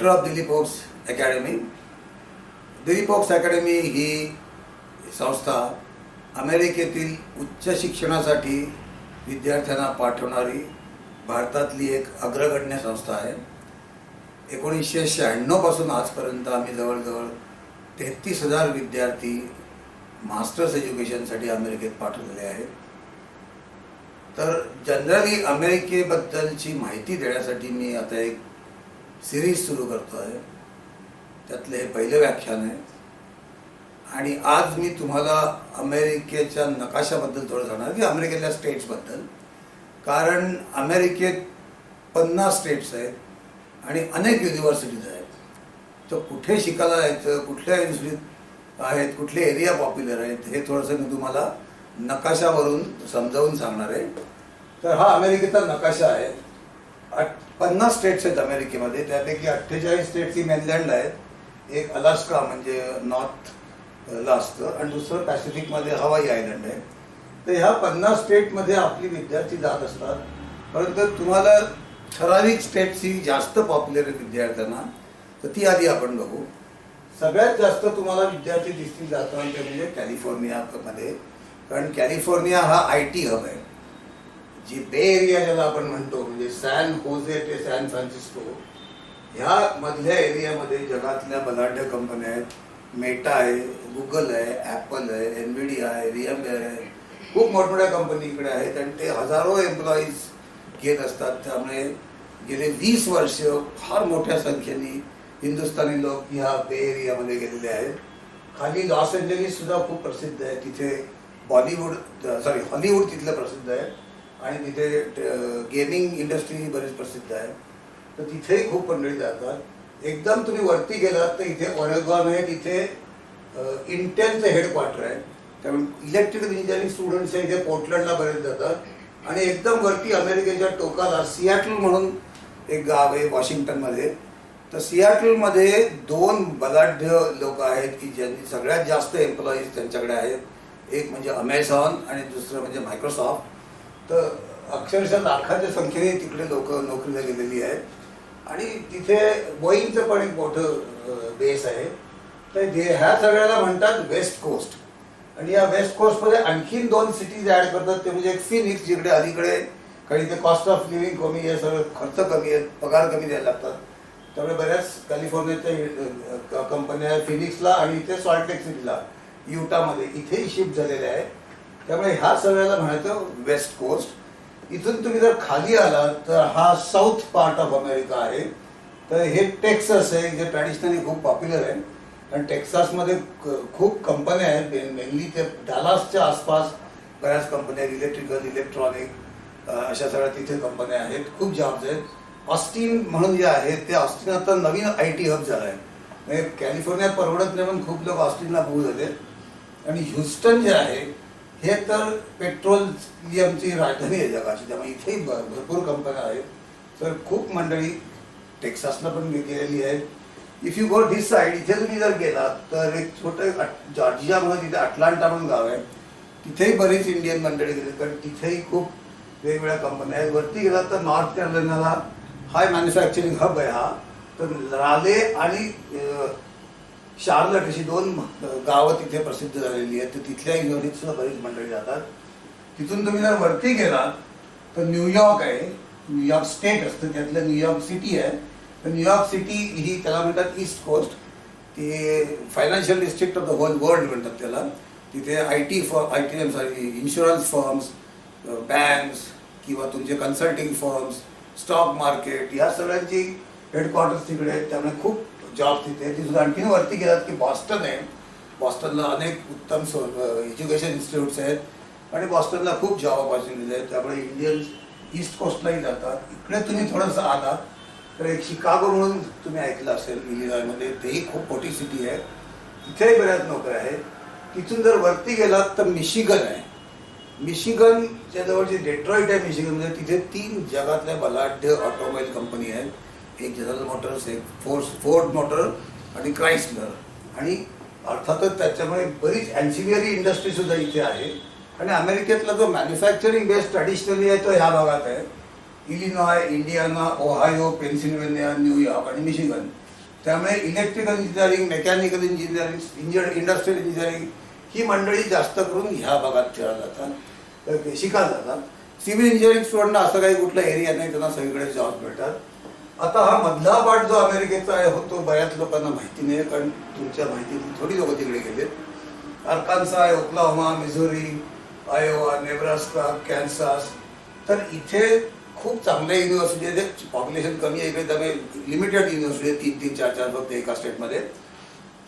Director of Dilip Oaks academy Dilip Oaks academy ही संस्था अमेरिकेतील उच्च शिक्षणासाठी विद्यार्थ्यांना पाठवणारी भारतातली एक अग्रगण्य संस्था आहे. एकोणीसशे शहाण्णवपासून आजपर्यंत आम्ही जवळजवळ तेहतीस हजार विद्यार्थी मास्टर्स एज्युकेशनसाठी अमेरिकेत पाठवलेले आहेत. तर जनरली अमेरिकेबद्दलची माहिती देण्यासाठी मी आता एक सिरीज सुरू करतो आहे त्यातले हे पहिलं व्याख्यान आहे. आणि आज मी तुम्हाला अमेरिकेच्या नकाशाबद्दल थोडं सांगणार की अमेरिकेतल्या स्टेट्सबद्दल. कारण अमेरिकेत पन्नास स्टेट्स आहेत आणि अनेक युनिव्हर्सिटीज आहेत. तर कुठे शिकायला जायचं कुठल्या युनिव्हर्सिटीत आहेत कुठले एरिया पॉप्युलर आहेत हे थोडंसं मी तुम्हाला नकाशावरून समजावून सांगणार आहे. तर हा अमेरिकेचा नकाशा आहे. पन्नास स्टेट्स आहेत अमेरिकेमध्ये. त्यापैकी अठ्ठेचाळीस स्टेट्स ही मेनलँड आहेत. एक अलास्का म्हणजे नॉर्थ ला असतं आणि दुसरं पॅसिफिकमध्ये हवाई आयलंड आहे. तर ह्या पन्नास स्टेटमध्ये आपली विद्यार्थी जात असतात. परंतु तुम्हाला ठराविक स्टेट्स ही जास्त पॉप्युलर आहे विद्यार्थ्यांना. तर ती आधी आपण बघू. सगळ्यात जास्त तुम्हाला विद्यार्थी दिसतील जाताना ते म्हणजे कॅलिफोर्नियामध्ये. कारण कॅलिफोर्निया हा आय टी हब आहे. जी बे एरिया ज्याला आपण म्हणतो म्हणजे सॅन होजे ते सॅन फ्रान्सिस्को ह्या मधल्या एरियामध्ये जगातल्या बलाढ्य कंपन्या आहेत. मेटा आहे गुगल आहे ॲपल आहे एनव्हिडिया आहे रिअमवेअर आहे. खूप मोठमोठ्या कंपनी इकडे आहेत आणि ते हजारो एम्प्लॉईज घेत असतात. त्यामुळे गेले वीस वर्ष फार मोठ्या संख्येने हिंदुस्थानी लोक ह्या बे एरियामध्ये गेलेले आहेत. खाली लॉस एंजलिस सुद्धा खूप प्रसिद्ध आहे. तिथे बॉलिवूड सॉरी हॉलिवूड तिथलं प्रसिद्ध आहे. आणि तिथे गेमिंग इंडस्ट्री बरीच प्रसिद्ध आहे. तर तिथेही खूप मंडळी जातात. एकदम तुम्ही वरती गेलात तर इथे ऑरेगॉन आहे तिथे इंटेलचं हेडक्वार्टर आहे. त्यामुळे इलेक्ट्रिकल इंजिनिअरिंग स्टुडंट्स इथे पोर्टलंडला बरेच जातात. आणि एकदम वरती अमेरिकेच्या टोकाला सियाटल म्हणून एक गाव आहे वॉशिंग्टनमध्ये. तर सियाटलमध्ये दोन बलाढ्य लोक आहेत की ज्यांनी सगळ्यात जास्त एम्प्लॉईज त्यांच्याकडे आहेत. एक म्हणजे अमेझॉन आणि दुसरं म्हणजे मायक्रोसॉफ्ट तर अक्षरशः लाखाच्या संख्येने तिकडे लोक नोकरीला गेलेली आहेत. आणि तिथे बोईंगचं पण एक मोठं बेस आहे. तर जे ह्या सगळ्याला म्हणतात वेस्ट कोस्ट आणि या वेस्ट कोस्टमध्ये आणखीन दोन सिटीज ॲड करतात. ते म्हणजे एक सिनिक्स जिकडे अलीकडे काही ते कॉस्ट ऑफ लिव्हिंग कमी आहे सगळं खर्च कमी आहे पगार कमी द्यायला लागतात. त्यामुळे बऱ्याच कॅलिफोर्नियाच्या कंपन्या फिनिक्सला आणि इथे सॉल्टेक सिटीला युटामध्ये इथेही शिफ्ट झालेल्या आहेत. त्यामुळे ह्या सगळ्याला म्हणायचं वेस्ट कोस्ट इथून तुम्ही जर खाली आलात तर हा साऊथ पार्ट ऑफ अमेरिका आहे. तर हे टेक्सास आहे जे ट्रॅडिशनली खूप पॉप्युलर आहे. कारण टेक्सासमध्ये खूप कंपन्या आहेत. मेनली ते डालासच्या आसपास बऱ्याच कंपन्या आहेत. इलेक्ट्रिकल इलेक्ट्रॉनिक अशा सगळ्या तिथे कंपन्या आहेत. खूप जॉब्स आहेत. ऑस्टिन म्हणून जे आहे ते ऑस्टिन आता नवीन आय टी हब झाला आहे. म्हणजे कॅलिफोर्नियात परवडत नाही पण खूप लोक ऑस्टिनला मूव झाले आणि ह्युस्टन जे आहे हे तर पेट्रोलियमची राजधानी आहे जगाची त्यामुळे इथेही भरपूर कंपन्या आहेत. तर खूप मंडळी टेक्सासला पण गेलेली आहे. If you go this side इथे तुम्ही जर गेलात तर एक छोटं जॉर्जिया म्हणून तिथे अटलांटा म्हणून गाव आहे. तिथेही बरीच इंडियन मंडळी गेली कारण तिथेही खूप वेगवेगळ्या कंपन्या आहेत. वरती गेलात तर नॉर्थ कॅरोलिनाला हाय मॅन्युफॅक्चरिंग हब आहे हा. तर राले आणि शार्लट अशी दोन गावं तिथे प्रसिद्ध झालेली आहेत तर तिथल्या युनिव्हर्सिटीत सुद्धा बरीच मंडळी जातात. तिथून तुम्ही जर वरती गेला तर न्यूयॉर्क आहे न्यूयॉर्क स्टेट असतं त्यातलं न्यूयॉर्क सिटी आहे. तर न्यूयॉर्क सिटी ही त्याला म्हणतात ईस्ट कोस्ट. ते financial district of the whole world म्हणतात त्याला. तिथे I T form I T M sorry insurance firms banks किंवा तुमचे कन्सल्टिंग फर्म्स स्टॉक मार्केट या सगळ्यांची हेडक्वार्टर्स तिकडे आहेत. त्यामुळे खूप जॉब तिथे. तिथून सुद्धा आणखीन वरती गेलात की बॉस्टन आहे. बॉस्टनला अनेक उत्तम एज्युकेशन इन्स्टिट्यूट्स आहेत. आणि बॉस्टनला खूप जॉब ऑपॉर्च्युनिटीज आहेत. त्यामुळे इंडियन्स ईस्ट कोस्टलाही जातात. इकडे तुम्ही थोडंसं आलात तर एक शिकागो म्हणून तुम्ही ऐकलं असेल इलिनॉयमध्ये तेही खूप मोठी सिटी आहे. तिथेही बऱ्याच नोकऱ्या आहेत. तिथून जर वरती गेलात तर मिशिगन आहे. मिशिगनच्या जवळ जे डेट्रॉइट आहे मिशिगनमध्ये म्हणजे तिथे तीन जगातल्या बलाढ्य ऑटोमोबाईल कंपनी आहेत. एक जनरल मोटर्स एक फोर्स फोर्ड मोटर आणि क्राईस्लर आणि अर्थातच त्याच्यामुळे बरीच अँसिलियरी इंडस्ट्री सुद्धा इथे आहे. आणि अमेरिकेतला जो मॅन्युफॅक्चरिंग बेस ट्रॅडिशनली आहे तो ह्या भागात आहे. Illinois Indiana Ohio Pennsylvania New York आणि मिशिगन त्यामुळे electrical engineering mechanical engineering engine industrial engineering ही मंडळी जास्त करून ह्या भागात खेळल्या जातात ते शिकायला जातात. सिव्हिल इंजिनिअरिंग स्टुडंटना असं काही कुठला एरिया नाही त्यांना सगळीकडे जॉब मिळतात आता हा मधला पाठ जो अमेरिकेचा आहे होतो बऱ्याच लोकांना माहिती नाही कारण तुमच्या माहितीतून थोडी लोक तिकडे गेले. अर्कान्सा आहे Oklahoma Missouri Iowa Nebraska Kansas. तर इथे खूप चांगल्या युनिव्हर्सिटी आहेत. पॉप्युलेशन कमी आहे इकडे त्यामुळे लिमिटेड युनिव्हर्सिटी आहे तीन तीन चार चार फक्त एका स्टेटमध्ये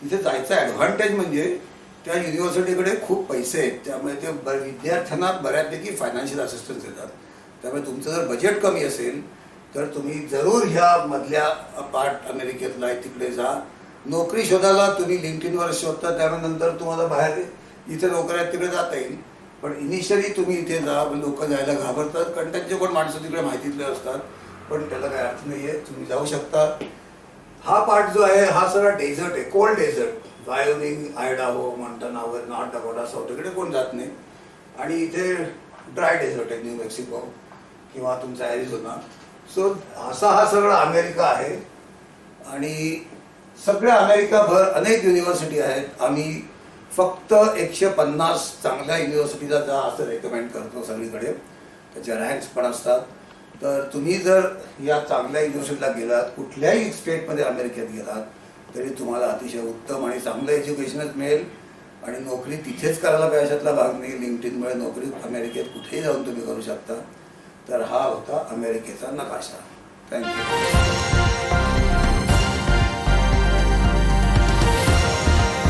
तिथे जायचा ॲडव्हान्टेज म्हणजे त्या युनिव्हर्सिटीकडे खूप पैसे आहेत. त्यामुळे ते ब- विद्यार्थ्यांना बऱ्यापैकी फायनान्शियल असिस्टन्स देतात. त्यामुळे तुमचं जर बजेट कमी असेल तर तुम्ही जरूर ह्या मधल्या पार्ट अमेरिकेतला आहे तिकडे जा. नोकरी शोधायला तुम्ही लिंकिनवर शोधता त्यानंतर तुम्हाला बाहेर इथे नोकऱ्या आहेत तिकडे जाता येईल. पण इनिशियली तुम्ही इथे जा लोक जायला घाबरतात. कारण त्यांचे कोण माणसं तिकडे माहितीतले असतात. पण त्याला काही अर्थ नाही आहे तुम्ही जाऊ शकता. हा पार्ट जो आहे हा सगळा डेझर्ट आहे कोल्ड डेझर्ट वायोमिंग आयडाहो मॉन्टनावर नॉर्थ डकोटा साऊथ इकडे कोण जात नाही. आणि इथे ड्राय डेझर्ट आहे न्यू मेक्सिको किंवा तुमचा ॲरिझोना सो असा हा सगळा अमेरिका आहे. आणि सगळ्या अमेरिकाभर अनेक युनिव्हर्सिटी आहेत. आम्ही फक्त एकशे पन्नास चांगल्या युनिव्हर्सिटीला जा असं रेकमेंड करतो सगळीकडे. त्याच्या रँक्स पण असतात. तर तुम्ही जर या चांगल्या युनिव्हर्सिटीला गेलात कुठल्याही स्टेटमध्ये अमेरिकेत गेलात तरी तुम्हाला अतिशय उत्तम आणि चांगलं एज्युकेशनच मिळेल. आणि नोकरी तिथेच करायला पाहिजे अशातला भाग नाही. लिंक्डइनमुळे नोकरी अमेरिकेत कुठेही जाऊन तुम्ही करू शकता. तर हा होता अमेरिकेचा नकाशा. थँक्यू